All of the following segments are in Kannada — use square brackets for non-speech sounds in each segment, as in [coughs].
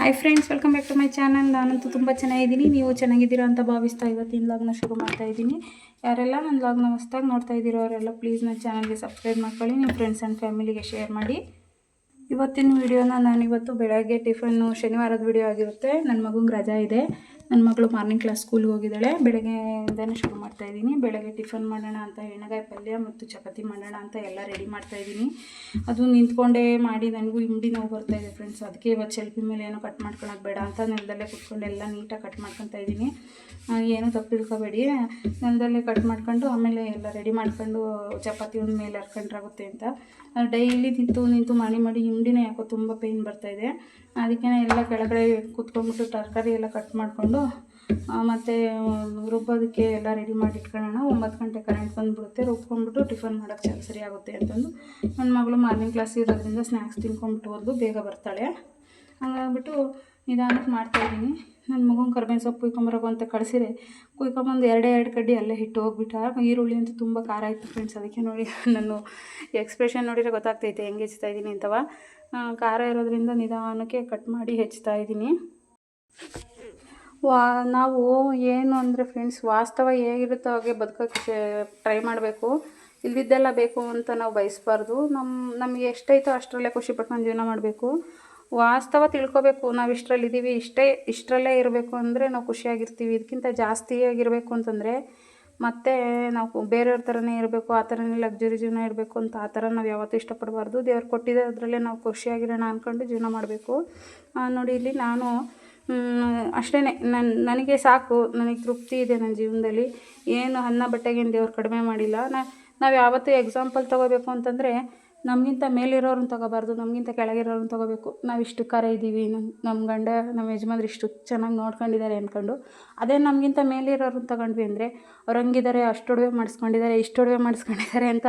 Hi friends welcome back to my channel ನಾನಂತೂ ತುಂಬ ಚೆನ್ನಾಗಿದ್ದೀನಿ. ನೀವು ಚೆನ್ನಾಗಿದ್ದೀರಾ ಅಂತ ಭಾವಿಸ್ತಾ ಇವತ್ತಿನ ಲಾಗ್ನ ಶುರು ಮಾಡ್ತಾ ಇದ್ದೀನಿ. ಯಾರೆಲ್ಲ ನನ್ನ ಲಾಗ್ನ ಹೊಸ್ದಾಗಿ ನೋಡ್ತಾ ಇದ್ದೀರೋ ಅವರೆಲ್ಲ ಪ್ಲೀಸ್ ನನ್ನ ಚಾನಲ್ಗೆ ಸಬ್ಸ್ಕ್ರೈಬ್ ಮಾಡ್ಕೊಳ್ಳಿ, ನಿಮ್ಮ ಫ್ರೆಂಡ್ಸ್ ಆ್ಯಂಡ್ ಫ್ಯಾಮಿಲಿಗೆ ಶೇರ್ ಮಾಡಿ. ಇವತ್ತಿನ ವಿಡಿಯೋನ ನಾನಿವತ್ತು ಬೆಳಗ್ಗೆ ಟಿಫನ್ನು ಶನಿವಾರದ ವಿಡಿಯೋ ಆಗಿರುತ್ತೆ. ನನ್ನ ಮಗುಂಗೆ ರಜಾ ಇದೆ. ನನ್ನ ಮಗಳು ಮಾರ್ನಿಂಗ್ ಕ್ಲಾಸ್ ಸ್ಕೂಲ್ಗೆ ಹೋಗಿದ್ದಾಳೆ. ಬೆಳಗ್ಗೆಯಿಂದನೇ ಶುರು ಮಾಡ್ತಾ ಇದ್ದೀನಿ. ಬೆಳಗ್ಗೆ ಟಿಫನ್ ಮಾಡೋಣ ಅಂತ ಎಣ್ಣೆಗಾಯಿ ಪಲ್ಯ ಮತ್ತು ಚಪಾತಿ ಮಾಡೋಣ ಅಂತ ಎಲ್ಲ ರೆಡಿ ಮಾಡ್ತಾ ಇದ್ದೀನಿ. ಅದು ನಿಂತ್ಕೊಂಡೇ ಮಾಡಿ ನನಗೂ ಇಂಡಿ ನೋವು ಇದೆ ಫ್ರೆಂಡ್ಸ್ ಅದಕ್ಕೆ ಇವತ್ತು ಚೆಲ್ಪಿ ಮೇಲೆ ಏನೋ ಕಟ್ ಮಾಡ್ಕೊಳಕ್ಕೆ ಬೇಡ ಅಂತ ನೆಲದಲ್ಲೇ ಕುತ್ಕೊಂಡು ಎಲ್ಲ ನೀಟಾಗಿ ಕಟ್ ಮಾಡ್ಕೊತಾ ಇದ್ದೀನಿ. ಏನೂ ತಪ್ಪು ತಿಳ್ಕೊಬೇಡಿ. ನೆಲದಲ್ಲೇ ಕಟ್ ಮಾಡ್ಕೊಂಡು ಆಮೇಲೆ ಎಲ್ಲ ರೆಡಿ ಮಾಡ್ಕೊಂಡು ಚಪಾತಿ ಒಂದು ಮೇಲೆ ಹರ್ಕೊಂಡ್ರಾಗುತ್ತೆ ಅಂತ. ಡೈಲಿ ನಿಂತು ನಿಂತು ಮಾಡಿ ಮಾಡಿ ಹಿಂಡಿನೇ ಯಾಕೋ ತುಂಬ ಪೇಯ್ನ್ ಬರ್ತಾಯಿದೆ ಅದಕ್ಕೆ ಎಲ್ಲ ಕೆಳಗಡೆ ಕುತ್ಕೊಂಡ್ಬಿಟ್ಟು ತರಕಾರಿ ಎಲ್ಲ ಕಟ್ ಮಾಡಿಕೊಂಡು ಮತ್ತು ರುಬ್ಬೋದಕ್ಕೆ ಎಲ್ಲ ರೆಡಿ ಮಾಡಿ ಇಟ್ಕೊಳ್ಳೋಣ ಒಂಬತ್ತು ಗಂಟೆ ಕರೆಂಟ್ ಬಂದುಬಿಡುತ್ತೆ. ರುಬ್ಕೊಂಡ್ಬಿಟ್ಟು ಟಿಫನ್ ಮಾಡೋಕ್ಕೆ ಸರಿ ಆಗುತ್ತೆ ಅಂತಂದು ನನ್ನ ಮಗಳು ಮಾರ್ನಿಂಗ್ ಕ್ಲಾಸ್ ಇರೋದ್ರಿಂದ ಸ್ನ್ಯಾಕ್ಸ್ ತಿನ್ಕೊಂಬಿಟ್ಟು ಹೋದ್ಲು. ಬೇಗ ಬರ್ತಾಳೆ. ಹಂಗಾಗ್ಬಿಟ್ಟು ನಿಧಾನಕ್ಕೆ ಮಾಡ್ತಾಯಿದ್ದೀನಿ ನನ್ನ ಮಗನ ಕರ್ಬೇವಿನ ಸೊಪ್ಪು ಕುಯ್ಕೊಂಬರೋಗು ಅಂತ ಕಳಿಸಿರೆ, ಕುಯ್ಕೊಂಬಂದು ಎರಡೇ ಎರಡು ಕಡ್ಡಿ ಅಲ್ಲೇ ಹಿಟ್ಟು ಹೋಗ್ಬಿಟ್ಟ. ಈರುಳ್ಳಿ ಅಂತೂ ತುಂಬ ಖಾರ ಇತ್ತು ಫ್ರೆಂಡ್ಸ್ ಅದಕ್ಕೆ ನೋಡಿ ನಾನು ಎಕ್ಸ್ಪ್ರೆಷನ್ ನೋಡಿದರೆ ಗೊತ್ತಾಗ್ತೈತೆ ಹೆಂಗೆ ಹೆಚ್ಚ್ತಾ ಇದ್ದೀನಿ ಅಂತವ. ಖಾರ ಇರೋದ್ರಿಂದ ನಿಧಾನಕ್ಕೆ ಕಟ್ ಮಾಡಿ ಹೆಚ್ಚ್ತಾ ಇದ್ದೀನಿ. ವಾ, ನಾವು ಏನು ಅಂದರೆ ಫ್ರೆಂಡ್ಸ್ ವಾಸ್ತವ ಹೇಗಿರುತ್ತೋ ಹಾಗೆ ಬದುಕೋಕ್ಕೆ ಟ್ರೈ ಮಾಡಬೇಕು. ಇಲ್ದಿದ್ದೆಲ್ಲ ಬೇಕು ಅಂತ ನಾವು ಬಯಸಬಾರ್ದು. ನಮ್ಮ ನಮಗೆ ಎಷ್ಟೈತೋ ಅಷ್ಟರಲ್ಲೇ ಖುಷಿ ಪಟ್ಕೊಂಡು ಜೀವನ ಮಾಡಬೇಕು. ವಾಸ್ತವ ತಿಳ್ಕೊಬೇಕು. ನಾವು ಇಷ್ಟರಲ್ಲಿದ್ದೀವಿ ಇಷ್ಟೇ, ಇಷ್ಟರಲ್ಲೇ ಇರಬೇಕು ಅಂದರೆ ನಾವು ಖುಷಿಯಾಗಿರ್ತೀವಿ. ಇದಕ್ಕಿಂತ ಜಾಸ್ತಿಯಾಗಿರಬೇಕು ಅಂತಂದರೆ ಮತ್ತೆ ನಾವು ಬೇರೆಯವ್ರ ಥರನೇ ಇರಬೇಕು, ಆ ಥರನೇ ಲಕ್ಸುರಿ ಜೀವನ ಇರಬೇಕು ಅಂತ ಆ ಥರ ನಾವು ಯಾವತ್ತೂ ಇಷ್ಟಪಡಬಾರ್ದು. ದೇವ್ರು ಕೊಟ್ಟಿದ್ದೆ ಅದರಲ್ಲೇ ನಾವು ಖುಷಿಯಾಗಿರೋಣ ಅಂದ್ಕೊಂಡು ಜೀವನ ಮಾಡಬೇಕು. ನೋಡಿ, ಇಲ್ಲಿ ನಾನು ಅಷ್ಟೇ ನನ್ನ ನನಗೆ ಸಾಕು. ನನಗೆ ತೃಪ್ತಿ ಇದೆ ನನ್ನ ಜೀವನದಲ್ಲಿ. ಏನು ಅನ್ನ ಬಟ್ಟೆಗೇನು ದೇವ್ರು ಕಡಿಮೆ ಮಾಡಿಲ್ಲ. ನಾವು ಯಾವತ್ತೂ ಎಕ್ಸಾಂಪಲ್ ತೊಗೋಬೇಕು ಅಂತಂದರೆ, ನಮಗಿಂತ ಮೇಲಿರೋರನ್ನ ತೊಗೋಬಾರ್ದು, ನಮಗಿಂತ ಕೆಳಗಿರೋರನ್ನ ತೊಗೋಬೇಕು. ನಾವು ಇಷ್ಟು ಕರ ಇದ್ದೀವಿ ನಮ್ಮ ನಮ್ಮ ಗಂಡ ನಮ್ಮ ಯಜಮಾನ್ರು ಇಷ್ಟು ಚೆನ್ನಾಗಿ ನೋಡ್ಕೊಂಡಿದ್ದಾರೆ ಅಂದ್ಕೊಂಡು ಅದೇ ನಮಗಿಂತ ಮೇಲಿರೋರನ್ನ ತಗೊಂಡ್ವಿ ಅಂದರೆ, ಅವ್ರು ಹಂಗಿದ್ದಾರೆ ಅಷ್ಟು ಒಡವೆ ಮಾಡಿಸ್ಕೊಂಡಿದ್ದಾರೆ ಇಷ್ಟು ಒಡವೆ ಮಾಡಿಸ್ಕೊಂಡಿದ್ದಾರೆ ಅಂತ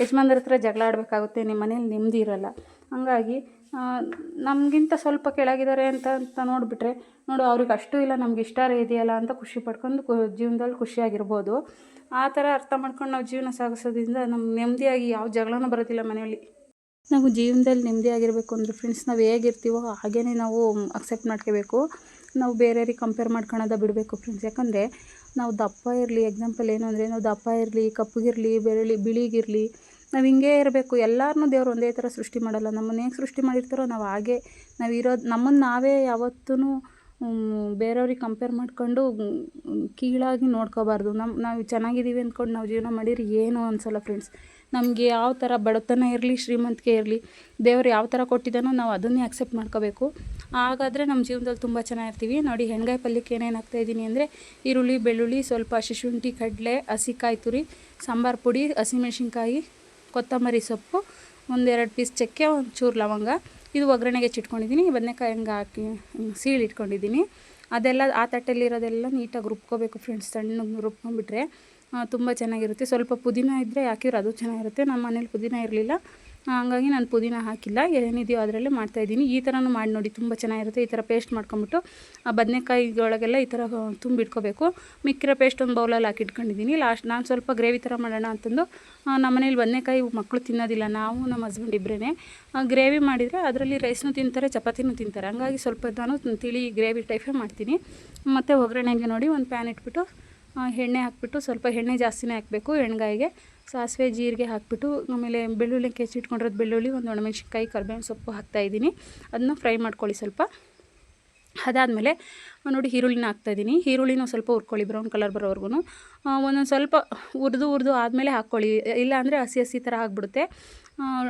ಯಜಮಾನ್ರ ಹತ್ರ ಜಗಳ ಆಡಬೇಕಾಗುತ್ತೆ. ನಿಮ್ಮ ಮನೇಲಿ ನೆಮ್ಮದಿ ಇರೋಲ್ಲ. ಹಂಗಾಗಿ ನಮಗಿಂತ ಸ್ವಲ್ಪ ಕೆಳಗಿದ್ದಾರೆ ಅಂತ ಅಂತ ನೋಡಿಬಿಟ್ರೆ, ನೋಡು ಅವ್ರಿಗೆ ಅಷ್ಟು ಇಲ್ಲ, ನಮ್ಗೆ ಇಷ್ಟಾರೆ ಇದೆಯಲ್ಲ ಅಂತ ಖುಷಿ ಪಡ್ಕೊಂಡು ಜೀವನದಲ್ಲಿ ಖುಷಿಯಾಗಿರ್ಬೋದು. ಆ ಥರ ಅರ್ಥ ಮಾಡ್ಕೊಂಡು ನಾವು ಜೀವನ ಸಾಗಿಸೋದ್ರಿಂದ ನಮ್ಗೆ ನೆಮ್ಮದಿಯಾಗಿ ಯಾವ ಜಗಳನೂ ಬರೋದಿಲ್ಲ ಮನೆಯಲ್ಲಿ. ನಾವು ಜೀವನದಲ್ಲಿ ನೆಮ್ಮದಿಯಾಗಿರಬೇಕು ಅಂದರೆ ಫ್ರೆಂಡ್ಸ್ ನಾವು ಹೇಗಿರ್ತೀವೋ ಹಾಗೇ ನಾವು ಅಕ್ಸೆಪ್ಟ್ ಮಾಡ್ಕೋಬೇಕು. ನಾವು ಬೇರೆಯವ್ರಿಗೆ ಕಂಪೇರ್ ಮಾಡ್ಕೊಳೋದ ಬಿಡಬೇಕು ಫ್ರೆಂಡ್ಸ್ ಯಾಕಂದರೆ ನಾವು ದಪ್ಪ ಇರಲಿ ಎಕ್ಸಾಂಪಲ್ ಏನು ಅಂದರೆ ನಾವು ದಪ್ಪ ಇರಲಿ ಕಪ್ಪಗಿರಲಿ ಬೆರಳಿ ಬಿಳಿಗಿರಲಿ ನಾವು ಹಿಂಗೇ ಇರಬೇಕು. ಎಲ್ಲರನ್ನೂ ದೇವ್ರು ಒಂದೇ ಥರ ಸೃಷ್ಟಿ ಮಾಡಲ್ಲ. ನಮ್ಮನ್ನು ಹೇಗೆ ಸೃಷ್ಟಿ ಮಾಡಿರ್ತಾರೋ ನಾವು ಹಾಗೆ. ನಾವು ಇರೋದು ನಮ್ಮನ್ನು ನಾವೇ ಯಾವತ್ತೂ ಬೇರೆಯವ್ರಿಗೆ ಕಂಪೇರ್ ಮಾಡ್ಕೊಂಡು ಕೀಳಾಗಿ ನೋಡ್ಕೋಬಾರ್ದು. ನಮ್ಮ ನಾವು ಚೆನ್ನಾಗಿದ್ದೀವಿ ಅಂದ್ಕೊಂಡು ನಾವು ಜೀವನ ಮಾಡಿರಿ ಏನು ಅನ್ಸಲ್ಲ ಫ್ರೆಂಡ್ಸ್ ನಮಗೆ ಯಾವ ಥರ ಬಡತನ ಇರಲಿ, ಶ್ರೀಮಂತಿಕೆ ಇರಲಿ, ದೇವರು ಯಾವ ಥರ ಕೊಟ್ಟಿದ್ದಾನೋ ನಾವು ಅದನ್ನೇ ಅಕ್ಸೆಪ್ಟ್ ಮಾಡ್ಕೋಬೇಕು. ಹಾಗಾದರೆ ನಮ್ಮ ಜೀವನದಲ್ಲಿ ತುಂಬ ಚೆನ್ನಾಗಿರ್ತೀವಿ. ನೋಡಿ, ಹೆಣ್ಗಾಯಿ ಪಲ್ಯಕ್ಕೆ ಏನೇನು ಹಾಕ್ತಾಯಿದ್ದೀನಿ ಅಂದರೆ, ಈರುಳ್ಳಿ, ಬೆಳ್ಳುಳ್ಳಿ, ಸ್ವಲ್ಪ ಶಿಶುಂಠಿ ಕಡಲೆ ಹಸಿಕಾಯಿ ತುರಿ ಸಾಂಬಾರು ಪುಡಿ ಹಸಿಮೆಣ್ಸಿನ್ಕಾಯಿ ಕೊತ್ತಂಬರಿ ಸೊಪ್ಪು ಒಂದೆರಡು ಪೀಸ್ ಚಕ್ಕೆ ಒಂದು ಚೂರು ಲವಂಗ. ಇದು ಒಗ್ಗರಣೆಗೆ ಚಿಟ್ಕೊಂಡಿದ್ದೀನಿ ಬದನೆಕಾಯಿ ಹಂಗೆ ಹಾಕಿ ಸೀಳಿಟ್ಕೊಂಡಿದ್ದೀನಿ ಅದೆಲ್ಲ ಆ ತಟ್ಟೆಲಿರೋದೆಲ್ಲ ನೀಟಾಗಿ ರುಬ್ಕೋಬೇಕು ಫ್ರೆಂಡ್ಸ್ ಸಣ್ಣಗೆ ರುಬ್ಕೊಂಡ್ಬಿಟ್ರೆ ತುಂಬ ಚೆನ್ನಾಗಿರುತ್ತೆ. ಸ್ವಲ್ಪ ಪುದೀನ ಇದ್ದರೆ ಹಾಕಿದ್ರೆ ಅದು ಚೆನ್ನಾಗಿರುತ್ತೆ. ನಮ್ಮ ಮನೇಲಿ ಪುದೀನ ಇರಲಿಲ್ಲ. ಹಂಗಾಗಿ ನಾನು ಪುದೀನ ಹಾಕಿಲ್ಲ ಏನಿದೆಯೋ ಅದರಲ್ಲೇ ಮಾಡ್ತಾಯಿದ್ದೀನಿ ಈ ಥರನೂ ಮಾಡಿ ನೋಡಿ, ತುಂಬ ಚೆನ್ನಾಗಿರುತ್ತೆ. ಈ ಥರ ಪೇಸ್ಟ್ ಮಾಡ್ಕೊಂಬಿಟ್ಟು, ಆ ಬದನೆಕಾಯಿಗೊಳಗೆಲ್ಲ ಈ ಥರ ತುಂಬಿಟ್ಕೋಬೇಕು. ಮಿಕ್ಕಿರೋ ಪೇಸ್ಟ್ ಒಂದು ಬೌಲಲ್ಲಿ ಹಾಕಿಟ್ಕೊಂಡಿದ್ದೀನಿ. ಲಾಸ್ಟ್ ನಾನು ಸ್ವಲ್ಪ ಗ್ರೇವಿ ಥರ ಮಾಡೋಣ ಅಂತಂದು ನಮ್ಮ ಮನೇಲಿ ಬದನೆಕಾಯಿ ಮಕ್ಕಳು ತಿನ್ನೋದಿಲ್ಲ. ನಾವು ನಮ್ಮ ಹಸ್ಬೆಂಡ್ ಇಬ್ಬರೇ ಗ್ರೇವಿ ಮಾಡಿದರೆ ಅದರಲ್ಲಿ ರೈಸ್ನೂ ತಿಂತಾರೆ, ಚಪಾತಿನೂ ತಿಂತಾರೆ. ಹಂಗಾಗಿ ಸ್ವಲ್ಪ ನಾನು ತಿಳಿ ಗ್ರೇವಿ ಟೈಪೇ ಮಾಡ್ತೀನಿ. ಮತ್ತು ಒಗ್ಗರಣೆಗೆ ನೋಡಿ ಒಂದು ಪ್ಯಾನ್ ಇಟ್ಬಿಟ್ಟು ಎಣ್ಣೆ ಹಾಕ್ಬಿಟ್ಟು ಸ್ವಲ್ಪ ಎಣ್ಣೆ ಜಾಸ್ತಿನೇ ಹಾಕಬೇಕು. ಎಣ್ಗಾಯಿಗೆ ಸಾಸಿವೆ ಜೀರಿಗೆ ಹಾಕಿಬಿಟ್ಟು, ಆಮೇಲೆ ಬೆಳ್ಳುಳ್ಳಿ ಕೆಚ್ಚಿಟ್ಕೊಂಡಿರೋದು ಬೆಳ್ಳುಳ್ಳಿ, ಒಂದು ಒಣಮೆಣ್ಸಿನ್ಕಾಯಿ, ಕರ್ಬೇವಿನ ಸೊಪ್ಪು ಹಾಕ್ತಾಯಿದ್ದೀನಿ ಅದನ್ನ ಫ್ರೈ ಮಾಡ್ಕೊಳ್ಳಿ ಸ್ವಲ್ಪ. ಅದಾದಮೇಲೆ, ನೋಡಿ ಈರುಳ್ಳಿನ ಹಾಕ್ತಾಯಿದ್ದೀನಿ ಈರುಳ್ಳಿನೂ ಸ್ವಲ್ಪ ಹುರ್ಕೊಳ್ಳಿ, ಬ್ರೌನ್ ಕಲರ್ ಬರೋವರೆಗೂ ಒಂದೊಂದು ಸ್ವಲ್ಪ ಹುರಿದು ಹುರಿದು ಆದಮೇಲೆ ಹಾಕ್ಕೊಳ್ಳಿ. ಇಲ್ಲ ಅಂದರೆ ಹಸಿ ಹಸಿ ಥರ ಆಗಿಬಿಡುತ್ತೆ.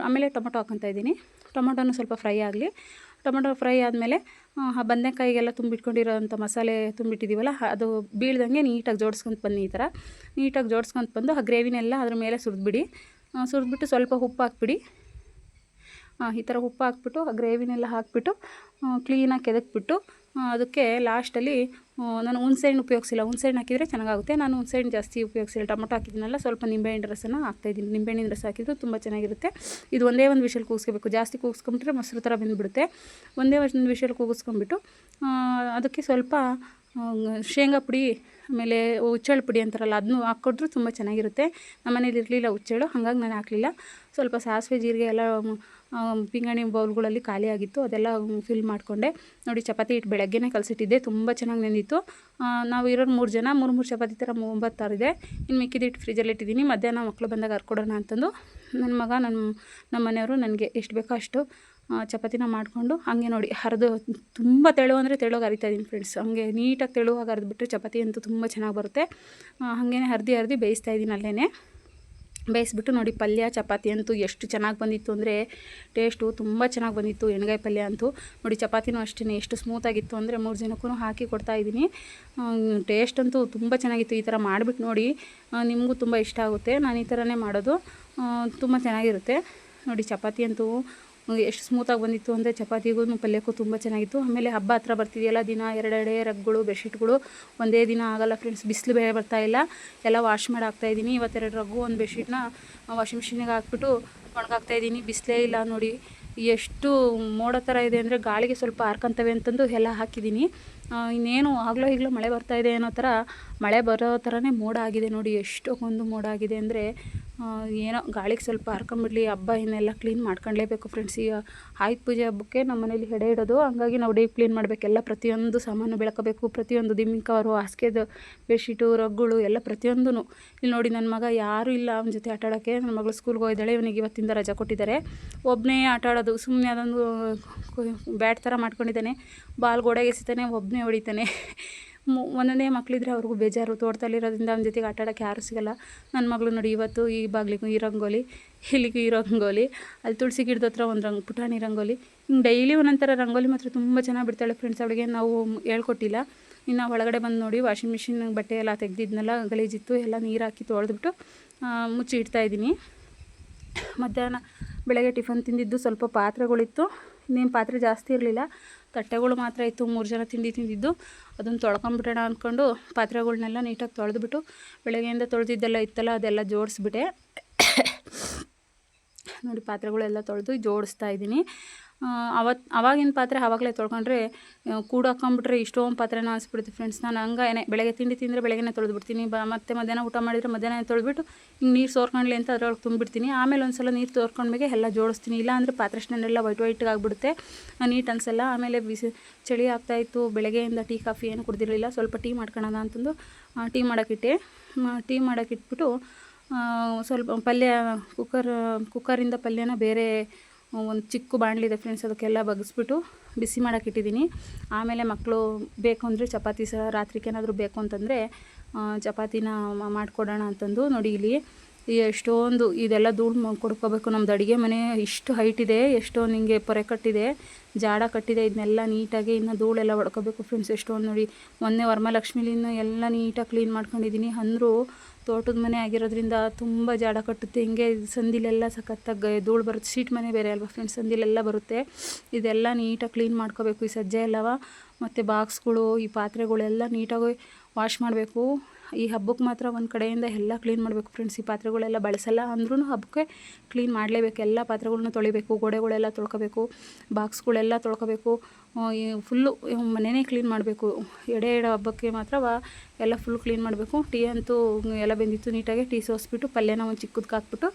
ಆಮೇಲೆ ಟೊಮೊಟೊ ಹಾಕ್ಕೊತಾ ಇದ್ದೀನಿ. ಟೊಮೊಟೊನೂ ಸ್ವಲ್ಪ ಫ್ರೈ ಆಗಲಿ. ಟೊಮೊಟೊ ಫ್ರೈ ಆದಮೇಲೆ ಆ ಬದನೆಕಾಯಿಗೆಲ್ಲ ತುಂಬಿಟ್ಕೊಂಡಿರೋಂಥ ಮಸಾಲೆ ತುಂಬಿಟ್ಟಿದ್ದೀವಲ್ಲ ಅದು ಬೀಳ್ದಂಗೆ ನೀಟಾಗಿ ಜೋಡಿಸ್ಕೊಂತ ಬನ್ನಿ ಈ ಥರ. ನೀಟಾಗಿ ಜೋಡಿಸ್ಕೊಂತ ಬಂದು ಆ ಗ್ರೇವಿನೆಲ್ಲ ಅದ್ರ ಮೇಲೆ ಸುರಿದ್ಬಿಡಿ. ಸುರಿದ್ಬಿಟ್ಟು ಸ್ವಲ್ಪ ಉಪ್ಪು ಹಾಕ್ಬಿಡಿ. ಈ ಥರ ಉಪ್ಪು ಹಾಕ್ಬಿಟ್ಟು, ಆ ಗ್ರೇವಿನೆಲ್ಲ ಹಾಕ್ಬಿಟ್ಟು ಕ್ಲೀನಾಗಿ ಕೆದಕ್ಬಿಟ್ಟು ಅದಕ್ಕೆ ಲಾಸ್ಟಲ್ಲಿ ನಾನು ಹುಣ್ಸೆಹಣ್ಣು ಉಪಯೋಗಿಸಿಲ್ಲ. ಹುಣ್ಸೆಹಣ್ಣು ಹಾಕಿದರೆ ಚೆನ್ನಾಗುತ್ತೆ ನಾನು ಹುಣ್ಸೆಹಣ್ಣು ಜಾಸ್ತಿ ಉಪಯೋಗಿಸಿಲ್ಲ. ಟೊಮೊಟೊ ಹಾಕಿದ್ದೀನಲ್ಲ ಸ್ವಲ್ಪ ನಿಂಬೆಹಣ್ಣು ರಸನ ಹಾಕ್ತಾಯಿದ್ದೀನಿ ನಿಂಬೆಹಣ್ಣಿನ ರಸ ಹಾಕಿದ್ರು ತುಂಬ ಚೆನ್ನಾಗಿರುತ್ತೆ. ಇದು ಒಂದೇ ಒಂದು ವಿಷಲ್ ಕೂಗಿಸ್ಕೋಬೇಕು. ಜಾಸ್ತಿ ಕೂಗಿಸ್ಕೊಂಬಿಟ್ರೆ ಮೊಸರು ಥರ ಬಂದುಬಿಡುತ್ತೆ. ಒಂದೇ ಒಂದು ವಿಷಲ್ ಕೂಗಿಸ್ಕೊಂಬಿಟ್ಟು ಅದಕ್ಕೆ ಸ್ವಲ್ಪ ಶೇಂಗಾ ಪುಡಿ, ಆಮೇಲೆ ಹುಚ್ಚೆಳ್ಳು ಪುಡಿ ಅಂತಾರಲ್ಲ ಅದನ್ನು ಹಾಕ್ಕೊಟ್ರು ತುಂಬ ಚೆನ್ನಾಗಿರುತ್ತೆ. ನಮ್ಮ ಮನೇಲಿ ಇರಲಿಲ್ಲ ಹುಚ್ಚಳು, ಹಾಗಾಗಿ ನಾನು ಹಾಕಲಿಲ್ಲ. ಸ್ವಲ್ಪ ಸಾಸಿವೆ, ಜೀರಿಗೆ ಎಲ್ಲ ಪಿಂಗಾಣಿ ಬೌಲ್ಗಳಲ್ಲಿ ಖಾಲಿಯಾಗಿತ್ತು ಅದೆಲ್ಲ ಫಿಲ್ ಮಾಡಿಕೊಂಡೆ. ನೋಡಿ, ಚಪಾತಿ ಹಿಟ್ಟು ಬೆಳಗ್ಗೆನೇ ಕಲಸಿಟ್ಟಿದ್ದೆ, ತುಂಬ ಚೆನ್ನಾಗಿ ನೆಂದಿತ್ತು. ನಾವು ಇರೋರು ಮೂರು ಜನ, ಮೂರು ಮೂರು ಚಪಾತಿ ಥರ ಒಂಬತ್ತಾರಿದೆ ಇನ್ನು ಮಿಕ್ಕಿದ ಹಿಟ್ಟು ಫ್ರಿಜಲ್ಲಿ ಇಟ್ಟಿದ್ದೀನಿ. ಮಧ್ಯಾಹ್ನ ಮಕ್ಕಳು ಬಂದಾಗ ಹರ್ಕೊಡೋಣ ಅಂತಂದು ನನ್ನ ಮಗ ನನ್ನ ನಮ್ಮ ಮನೆಯವರು ನನಗೆ ಎಷ್ಟು ಬೇಕೋ ಅಷ್ಟು ಚಪಾತಿನ ಮಾಡಿಕೊಂಡು ಹಾಗೆ ನೋಡಿ ಹರಿದು ತುಂಬ ತೆಳು ಅಂದರೆ ತೆಳುವಾಗಿ ಹರಿತಾ ಇದ್ದೀನಿ ಫ್ರೆಂಡ್ಸ್ ಹಾಗೆ ನೀಟಾಗಿ ತೆಳುವಾಗಿ ಹರಿದ್ಬಿಟ್ರೆ ಚಪಾತಿ ಅಂತೂ ತುಂಬ ಚೆನ್ನಾಗಿ ಬರುತ್ತೆ. ಹಾಗೇ ಹರಿದು ಹರಿದು ಬೇಯಿಸ್ತಾ ಇದ್ದೀನಿ ಅಲ್ಲೇ ಬೇಯಿಸ್ಬಿಟ್ಟು ನೋಡಿ ಪಲ್ಯ, ಚಪಾತಿ ಅಂತೂ ಎಷ್ಟು ಚೆನ್ನಾಗಿ ಬಂದಿತ್ತು ಅಂದರೆ ಟೇಸ್ಟು ತುಂಬ ಚೆನ್ನಾಗಿ ಬಂದಿತ್ತು, ಎಣ್ಗಾಯಿ ಪಲ್ಯ ಅಂತೂ. ನೋಡಿ ಚಪಾತಿನೂ ಅಷ್ಟೇ ಎಷ್ಟು ಸ್ಮೂತಾಗಿತ್ತು ಅಂದರೆ ಮೂರು ಜನಕ್ಕೂ ಹಾಕಿ ಕೊಡ್ತಾ ಇದ್ದೀನಿ ಟೇಸ್ಟ್ ಅಂತೂ ತುಂಬ ಚೆನ್ನಾಗಿತ್ತು. ಈ ಥರ ಮಾಡಿಬಿಟ್ಟು ನೋಡಿ ನಿಮಗೂ ತುಂಬ ಇಷ್ಟ ಆಗುತ್ತೆ. ನಾನು ಈ ಥರನೇ ಮಾಡೋದು. ತುಂಬ ಚೆನ್ನಾಗಿರುತ್ತೆ. ನೋಡಿ ಚಪಾತಿ ಅಂತೂ ಎಷ್ಟು ಸ್ಮೂತಾಗಿ ಬಂದಿತ್ತು ಅಂದರೆ ಚಪಾತಿಗೂ ಪಲ್ಯಕ್ಕೂ ತುಂಬ ಚೆನ್ನಾಗಿತ್ತು. ಆಮೇಲೆ ಹಬ್ಬ ಹತ್ರ ಬರ್ತಿದೆಯಲ್ಲ, ದಿನ ಎರಡೆರಡೇ ರಗ್ಗಳು, ಬೆಡ್ಶೀಟ್ಗಳು, ಒಂದೇ ದಿನ ಆಗಲ್ಲ ಫ್ರೆಂಡ್ಸ್ ಬಿಸಿಲು ಬೇರೆ ಬರ್ತಾ ಇಲ್ಲ. ಎಲ್ಲ ವಾಶ್ ಮಾಡಿ ಹಾಕ್ತಾಯಿದ್ದೀನಿ ಇವತ್ತೆರಡು ರಗ್ಗು, ಒಂದು ಬೆಡ್ಶೀಟ್ನ ವಾಷಿಂಗ್ ಮಿಷಿನಿಗೆ ಹಾಕ್ಬಿಟ್ಟು ಒಣಗಾಕ್ತಾಯಿದ್ದೀನಿ ಬಿಸಿಲೇ ಇಲ್ಲ ನೋಡಿ. ಎಷ್ಟು ಮೋಡ ಥರ ಇದೆ ಅಂದರೆ ಗಾಳಿಗೆ ಸ್ವಲ್ಪ ಹಾರ್ಕೊಂತವೆ ಅಂತಂದು ಎಲ್ಲ ಹಾಕಿದ್ದೀನಿ. ಇನ್ನೇನು ಆಗಲೋ ಈಗಲೋ ಮಳೆ ಬರ್ತಾ ಇದೆ ಅನ್ನೋ ಥರ ಮಳೆ ಬರೋ ಥರನೇ ಮೋಡ ಆಗಿದೆ ನೋಡಿ. ಎಷ್ಟೊಂದು ಮೋಡ ಆಗಿದೆ ಅಂದರೆ ಏನೋ ಗಾಳಿಗೆ ಸ್ವಲ್ಪ ಹರ್ಕೊಂಬಿಡ್ಲಿ, ಹಬ್ಬ ಇನ್ನೆಲ್ಲ ಕ್ಲೀನ್ ಮಾಡ್ಕೊಳ್ಲೇಬೇಕು ಫ್ರೆಂಡ್ಸ್ ಈಗ ಆಯುಧ ಪೂಜೆ ಹಬ್ಬಕ್ಕೆ ನಮ್ಮ ಮನೇಲಿ ಎಡೆ ಇಡೋದು. ಹಂಗಾಗಿ ನಾವು ಡೀಪ್ ಕ್ಲೀನ್ ಮಾಡಬೇಕೆಲ್ಲ ಪ್ರತಿಯೊಂದು ಸಾಮಾನು ಬೆಳಕಬೇಕು. ಪ್ರತಿಯೊಂದು ದಿಮ್ಮಿಂಗ್ ಕವರು ಹಾಸಿಗೆದು ಬೆಡ್ಶೀಟು ರಗ್ಗಳು ಎಲ್ಲ ಪ್ರತಿಯೊಂದೂ ಇಲ್ಲಿ ನೋಡಿ ನನ್ನ ಮಗ ಯಾರೂ ಇಲ್ಲ ಅವನ ಜೊತೆ ಆಟ ಆಡೋಕ್ಕೆ. ನನ್ನ ಮಗಳು ಸ್ಕೂಲ್ಗೆ ಹೋಗಿದ್ದಾಳೆ, ಇವನಿಗೆ ಇವತ್ತಿಂದ ರಜಾ ಕೊಟ್ಟಿದ್ದಾರೆ. ಒಬ್ಬನೇ ಆಟ ಆಡೋದು ಸುಮ್ಮನೆ ಅದೊಂದು ಬ್ಯಾಟ್ ಥರ ಮಾಡ್ಕೊಂಡಿದ್ದಾನೆ. ಬಾಲ್ ಗೋಡೆಗೆ ಎಸಿತಾನೆ ಒಬ್ಬನೇ ಹೊಡಿತಾನೆ. ಒಂದೊಂದೇ ಮಕ್ಕಳಿದ್ರೆ ಅವ್ರಿಗೂ ಬೇಜಾರು. ತೋಟದಲ್ಲಿರೋದ್ರಿಂದ ಅವ್ನ ಜೊತೆಗೆ ಆಟ ಆಡೋಕ್ಕೆ ಯಾರೂ ಸಿಗಲ್ಲ. ನನ್ನ ಮಗಳು ನೋಡಿ ಇವತ್ತು ಈ ಬಾಗಿಲಿಗೂ ಈ ರಂಗೋಲಿ, ಇಲ್ಲಿಗೂ ಈ ರಂಗೋಲಿ, ಅಲ್ಲಿ ತುಳಸಿ ಗಿಡದ ಹತ್ರ ಒಂದು ರಂಗ್, ಪುಟಾಣಿ ರಂಗೋಲಿ. ಹಿಂಗೆ ಡೈಲಿ ಒಂದೊಂಥರ ರಂಗೋಲಿ ಮಾತ್ರ ತುಂಬ ಚೆನ್ನಾಗಿ ಬಿಡ್ತಾಳೆ ಫ್ರೆಂಡ್ಸ್ ಅವಳಿಗೆ ನಾವು ಹೇಳ್ಕೊಟ್ಟಿಲ್ಲ. ಇನ್ನು ಒಳಗಡೆ ಬಂದು ನೋಡಿ ವಾಷಿಂಗ್ ಮಿಷಿನ್ ಬಟ್ಟೆ ಎಲ್ಲ ತೆಗ್ದಿದ್ನೆಲ್ಲ, ಗಲೀಜಿತ್ತು, ಎಲ್ಲ ನೀರು ಹಾಕಿ ತೊಳೆದ್ಬಿಟ್ಟು ಮುಚ್ಚಿ ಇಡ್ತಾ ಇದ್ದೀನಿ. ಮಧ್ಯಾಹ್ನ ಬೆಳಗ್ಗೆ ಟಿಫನ್ ತಿಂದಿದ್ದು ಸ್ವಲ್ಪ ಪಾತ್ರೆಗಳಿತ್ತು. ಇನ್ನೇನು ಪಾತ್ರೆ ಜಾಸ್ತಿ ಇರಲಿಲ್ಲ. ತಟ್ಟೆಗಳು ಮಾತ್ರ ಇತ್ತು, ಮೂರು ಜನ ತಿಂಡಿ ತಿಂದಿದ್ದು. ಅದನ್ನು ತೊಳ್ಕೊಂಬಿಡೋಣ ಅಂದ್ಕೊಂಡು ಪಾತ್ರೆಗಳನ್ನೆಲ್ಲ ನೀಟಾಗಿ ತೊಳೆದುಬಿಟ್ಟು ಬೆಳಗ್ಗೆಯಿಂದ ತೊಳೆದಿದ್ದೆಲ್ಲ ಇತ್ತಲ್ಲ, ಅದೆಲ್ಲ ಜೋಡಿಸ್ಬಿಟ್ಟೆ. [coughs] ನೋಡಿ, ಪಾತ್ರೆಗಳೆಲ್ಲ ತೊಳೆದು ಜೋಡಿಸ್ತಾ ಇದ್ದೀನಿ. ಅವತ್ತು ಅವಾಗಿನ ಪಾತ್ರೆ ಆವಾಗಲೇ ತೊಳ್ಕೊಂಡ್ರೆ ಕೂಡ ಹಾಕೊಂಬಿಟ್ರೆ ಇಷ್ಟೊಂದು ಪಾತ್ರೆನ ಅನಿಸ್ಬಿಡುತ್ತೆ ಫ್ರೆಂಡ್ಸ್ ನಾನು ಹಂಗೇನೆ ಬೆಳಗ್ಗೆ ತಿಂಡಿ ತಿಂದರೆ ಬೆಳಗ್ಗೆನೇ ತೊಳೆದ್ಬಿಡ್ತೀನಿ. ಬ, ಮತ್ತೆ ಮಧ್ಯಾಹ್ನ ಊಟ ಮಾಡಿದರೆ ಮಧ್ಯಾಹ್ನ ತೊಳೆದ್ಬಿಟ್ಟು, ಹಿಂಗೆ ನೀರು ಸೋರ್ಕೊಂಡ್ಲಿ ಅಂತ ಅದ್ರೊಳಗೆ ತುಂಬಿಡ್ತೀನಿ ಆಮೇಲೆ ಒಂದು ಸಲ ನೀರು ತೋರ್ಕೊಂಡ್ಮೇಲೆ ಎಲ್ಲ ಜೋಡಿಸ್ತೀನಿ. ಇಲ್ಲ ಅಂದರೆ ಪಾತ್ರೆ ಸ್ಟ್ಯಾಂಡೆಲ್ಲ ವೈಟ್ ವೈಟ್ಗೆ ಆಗಿಬಿಡುತ್ತೆ. ನೀಟ್ ಅನಿಸಲ್ಲ. ಆಮೇಲೆ ಬಿಸಿ ಚಳಿ ಆಗ್ತಾಯಿತ್ತು ಬೆಳಗ್ಗೆಯಿಂದ ಟೀ, ಕಾಫಿ ಏನು ಕುಡ್ದಿರಲಿಲ್ಲ. ಸ್ವಲ್ಪ ಟೀ ಮಾಡ್ಕೊಳ್ಳೋಣ ಅಂತಂದು ಟೀ ಮಾಡೋಕ್ಕಿಟ್ಟೆ. ಟೀ ಮಾಡೋಕ್ಕಿಟ್ಬಿಟ್ಟು ಸ್ವಲ್ಪ ಪಲ್ಯ ಕುಕ್ಕರ್ ಕುಕ್ಕರಿಂದ ಪಲ್ಯನ ಬೇರೆ ಒಂದು ಚಿಕ್ಕ ಬಾಣಲಿದೆ ಫ್ರೆಂಡ್ಸ್ ಅದಕ್ಕೆಲ್ಲ ಬಗ್ಗಿಸ್ಬಿಟ್ಟು ಬಿಸಿ ಮಾಡೋಕೆ ಇಟ್ಟಿದ್ದೀನಿ. ಆಮೇಲೆ ಮಕ್ಕಳು ಬೇಕು ಅಂದರೆ ಚಪಾತಿ ಸಹ ರಾತ್ರಿಗೆ ಏನಾದರೂ ಬೇಕು ಅಂತಂದರೆ ಚಪಾತಿನ ಮಾಡಿಕೊಡೋಣ ಅಂತಂದು ನೋಡಿ ಇಲ್ಲಿ ಎಷ್ಟೊಂದು ಇದೆಲ್ಲ ಧೂಳು ಕೊಡ್ಕೋಬೇಕು ನಮ್ದು ಅಡುಗೆ ಮನೆ. ಇಷ್ಟು ಹೈಟ್ ಇದೆ ಎಷ್ಟೊಂದು ಹಿಂಗೆ ಪೊರೆ ಕಟ್ಟಿದೆ, ಜಾಡ ಕಟ್ಟಿದೆ, ಇದನ್ನೆಲ್ಲ ನೀಟಾಗಿ ಇನ್ನು ಧೂಳೆಲ್ಲ ಹೊಡ್ಕೋಬೇಕು ಫ್ರೆಂಡ್ಸ್ ಎಷ್ಟೊಂದು ನೋಡಿ. ಮೊನ್ನೆ ವರಮಹಾಲಕ್ಷ್ಮಿಲಿನ ಎಲ್ಲ ನೀಟಾಗಿ ಕ್ಲೀನ್ ಮಾಡ್ಕೊಂಡಿದ್ದೀನಿ. ಅಂದರೂ ತೋಟದ ಮನೆ ಆಗಿರೋದ್ರಿಂದ ತುಂಬ ಜಾಡ ಕಟ್ಟುತ್ತೆ. ಹಿಂಗೆ ಸಂದಿಲೆಲ್ಲ ಸಖತ್ತಾಗಿ ಧೂಳು ಬರುತ್ತೆ. ಸೀಟ್ ಮನೆ ಬೇರೆ ಅಲ್ವಾ ಫ್ರೆಂಡ್ಸ್ ಸಂದಿಲೆಲ್ಲ ಬರುತ್ತೆ. ಇದೆಲ್ಲ ನೀಟಾಗಿ ಕ್ಲೀನ್ ಮಾಡ್ಕೋಬೇಕು. ಈ ಸಜ್ಜೆ ಎಲ್ಲವ, ಮತ್ತು ಬಾಕ್ಸ್ಗಳು, ಈ ಪಾತ್ರೆಗಳೆಲ್ಲ ನೀಟಾಗಿ ವಾಶ್ ಮಾಡಬೇಕು. ಈ ಹಬ್ಬಕ್ಕೆ ಮಾತ್ರ ಒಂದು ಕಡೆಯಿಂದ ಎಲ್ಲ ಕ್ಲೀನ್ ಮಾಡಬೇಕು ಫ್ರೆಂಡ್ಸ್ ಈ ಪಾತ್ರೆಗಳೆಲ್ಲ ಬಳಸಲ್ಲ ಅಂದ್ರೂ ಹಬ್ಬಕ್ಕೆ ಕ್ಲೀನ್ ಮಾಡಲೇಬೇಕು. ಎಲ್ಲ ಪಾತ್ರೆಗಳನ್ನ ತೊಳಿಬೇಕು. ಗೋಡೆಗಳೆಲ್ಲ ತೊಳ್ಕೊಬೇಕು. ಬಾಕ್ಸ್ಗಳೆಲ್ಲ ತೊಳ್ಕೊಬೇಕು. ಫುಲ್ಲು ಮನೆಯೇ ಕ್ಲೀನ್ ಮಾಡಬೇಕು. ಎಡೆ ಎಡೆ ಹಬ್ಬಕ್ಕೆ ಮಾತ್ರ ಎಲ್ಲ ಫುಲ್ ಕ್ಲೀನ್ ಮಾಡಬೇಕು. ಟೀ ಅಂತೂ ಎಲ್ಲ ಬೆಂದಿತ್ತು ನೀಟಾಗಿ. ಟೀ ಸೋಸ್ಬಿಟ್ಟು ಪಲ್ಯನ ಒಂದು ಚಿಕ್ಕದಕ್ಕೆ ಹಾಕ್ಬಿಟ್ಟು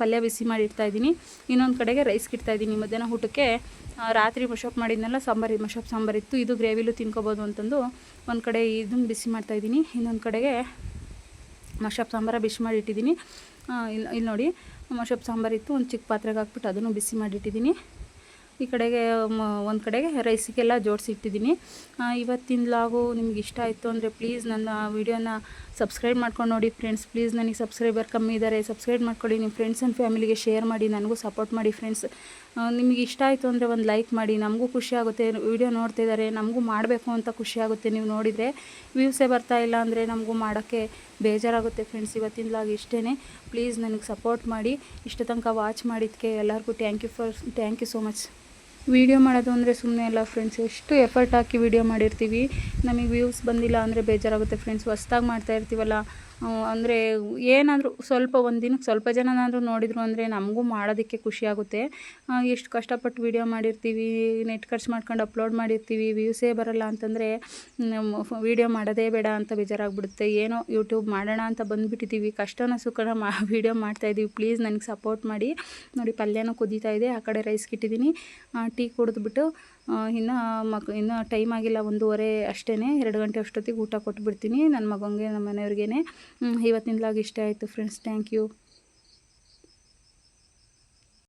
ಪಲ್ಯ ಬಿಸಿ ಮಾಡಿ ಇಡ್ತಾಯಿದ್ದೀನಿ ಇನ್ನೊಂದು ಕಡೆಗೆ ರೈಸ್ ಇಡ್ತಾ ಇದ್ದೀನಿ. ಮಧ್ಯಾಹ್ನ ಊಟಕ್ಕೆ ರಾತ್ರಿ ಮಶಪ್ ಮಾಡಿದ್ನೆಲ್ಲ ಸಾಂಬಾರು ಮಶಪ್ ಸಾಂಬಾರಿತ್ತು ಇದು ಗ್ರೇವಿಲೂ ತಿನ್ಕೋಬೋದು ಅಂತಂದು ಒಂದು ಕಡೆ ಇದನ್ನು ಬಿಸಿ ಮಾಡ್ತಾ ಇದ್ದೀನಿ. ಇನ್ನೊಂದು ಕಡೆಗೆ ಮಶಪ್ ಸಾಂಬಾರ ಬಿಸಿ ಮಾಡಿ ಇಟ್ಟಿದ್ದೀನಿ ಆ, ಇಲ್ಲಿ ಇಲ್ಲಿ ನೋಡಿ ಮಶಪ್ ಸಾಂಬಾರಿತ್ತು ಒಂದು ಚಿಕ್ಕ ಪಾತ್ರೆಗೆ ಹಾಕ್ಬಿಟ್ಟು ಅದನ್ನು ಬಿಸಿ ಮಾಡಿಟ್ಟಿದ್ದೀನಿ. ಈ ಕಡೆಗೆ ಒಂದು ಕಡೆಗೆ ರೈಸಿಗೆಲ್ಲ ಜೋಡಿಸಿಟ್ಟಿದ್ದೀನಿ. ಇವತ್ತಿನ ಲಾಗು ನಿಮ್ಗೆ ಇಷ್ಟ ಆಯಿತು ಅಂದರೆ ಪ್ಲೀಸ್ ನನ್ನ ವೀಡಿಯೋನ ಸಬ್ಸ್ಕ್ರೈಬ್ ಮಾಡ್ಕೊಂಡು ನೋಡಿ ಫ್ರೆಂಡ್ಸ್. ಪ್ಲೀಸ್ ನನಗೆ ಸಬ್ಸ್ಕ್ರೈಬರ್ ಕಮ್ಮಿ ಇದ್ದಾರೆ ಸಬ್ಸ್ಕ್ರೈಬ್ ಮಾಡ್ಕೊಳ್ಳಿ. ನಿಮ್ಮ ಫ್ರೆಂಡ್ಸ್ ಆ್ಯಂಡ್ ಫ್ಯಾಮಿಲಿಗೆ ಶೇರ್ ಮಾಡಿ, ನನಗೂ ಸಪೋರ್ಟ್ ಮಾಡಿ ಫ್ರೆಂಡ್ಸ್. ನಿಮಗೆ ಇಷ್ಟ ಆಯಿತು ಅಂದರೆ ಒಂದು ಲೈಕ್ ಮಾಡಿ, ನಮಗೂ ಖುಷಿ ಆಗುತ್ತೆ. ವೀಡಿಯೋ ನೋಡ್ತಾ ಇದ್ದಾರೆ ನಮಗೂ ಮಾಡಬೇಕು ಅಂತ ಖುಷಿ ಆಗುತ್ತೆ ನೀವು ನೋಡಿದರೆ. ವ್ಯೂಸೇ ಬರ್ತಾ ಇಲ್ಲ ಅಂದರೆ ನಮಗೂ ಮಾಡೋಕ್ಕೆ ಬೇಜಾರಾಗುತ್ತೆ ಫ್ರೆಂಡ್ಸ್ ಇವತ್ತಿನ ಲಾಗ್ ಇಷ್ಟೇ ಪ್ಲೀಸ್ ನನಗೆ ಸಪೋರ್ಟ್ ಮಾಡಿ, ಇಷ್ಟ ತನಕ ವಾಚ್ ಮಾಡಿದ್ದಕ್ಕೆ ಎಲ್ಲರಿಗೂ thank you for thank you so much video ಮಾಡೋದು ಅಂದರೆ ಸುಮ್ಮನೆ ಅಲ್ಲ ಫ್ರೆಂಡ್ಸ್ ಎಷ್ಟು ಎಫರ್ಟ್ ಹಾಕಿ ವೀಡಿಯೋ ಮಾಡಿರ್ತೀವಿ. ನಮಗೆ ವ್ಯೂಸ್ ಬಂದಿಲ್ಲ ಅಂದರೆ ಬೇಜಾರಾಗುತ್ತೆ ಫ್ರೆಂಡ್ಸ್ ಹೊಸ್ದಾಗಿ ಮಾಡ್ತಾ ಇರ್ತೀವಲ್ಲ. ಅಂದರೆ ಏನಾದರೂ ಸ್ವಲ್ಪ ಒಂದು ಸ್ವಲ್ಪ ಜನನಾದರೂ ನೋಡಿದರು ಅಂದರೆ ನಮಗೂ ಮಾಡೋದಕ್ಕೆ ಖುಷಿಯಾಗುತ್ತೆ ಎಷ್ಟು ಕಷ್ಟಪಟ್ಟು ವೀಡಿಯೋ ಮಾಡಿರ್ತೀವಿ ನೆಟ್ ಖರ್ಚು ಮಾಡ್ಕೊಂಡು ಅಪ್ಲೋಡ್ ಮಾಡಿರ್ತೀವಿ ವ್ಯೂಸೇ ಬರಲ್ಲ ಅಂತಂದರೆ ವೀಡಿಯೋ ಮಾಡೋದೇ ಬೇಡ ಅಂತ ಬೇಜಾರಾಗ್ಬಿಡುತ್ತೆ. ಏನೋ ಯೂಟ್ಯೂಬ್ ಮಾಡೋಣ ಅಂತ ಬಂದುಬಿಟ್ಟಿದ್ದೀವಿ ಕಷ್ಟನ ಸುಖನ ಮಾ ವೀಡಿಯೋ ಮಾಡ್ತಾಯಿದ್ದೀವಿ ಪ್ಲೀಸ್ ನನಗೆ ಸಪೋರ್ಟ್ ಮಾಡಿ. ನೋಡಿ, ಪಲ್ಯನೂ ಕುದೀತಾ ಇದೆ, ಆ ಕಡೆ ರೈಸ್ ಇಟ್ಟಿದ್ದೀನಿ ಟೀ ಕುಡಿದ್ಬಿಟ್ಟು ಇನ್ನು ಮಗ ಇನ್ನೂ ಟೈಮ್ ಆಗಿಲ್ಲ, ಒಂದೂವರೆ ಅಷ್ಟೇ ಎರಡು ಗಂಟೆ ಅಷ್ಟೊತ್ತಿಗೆ ಊಟ ಕೊಟ್ಬಿಡ್ತೀನಿ. ನನ್ನ ಮಗನಿಗೆ ನಮ್ಮ ಮನೆಯವ್ರಿಗೇ ಇವತ್ತಿನ ಲಾಗ್ ಇಷ್ಟ ಆಯಿತು. Friends thank you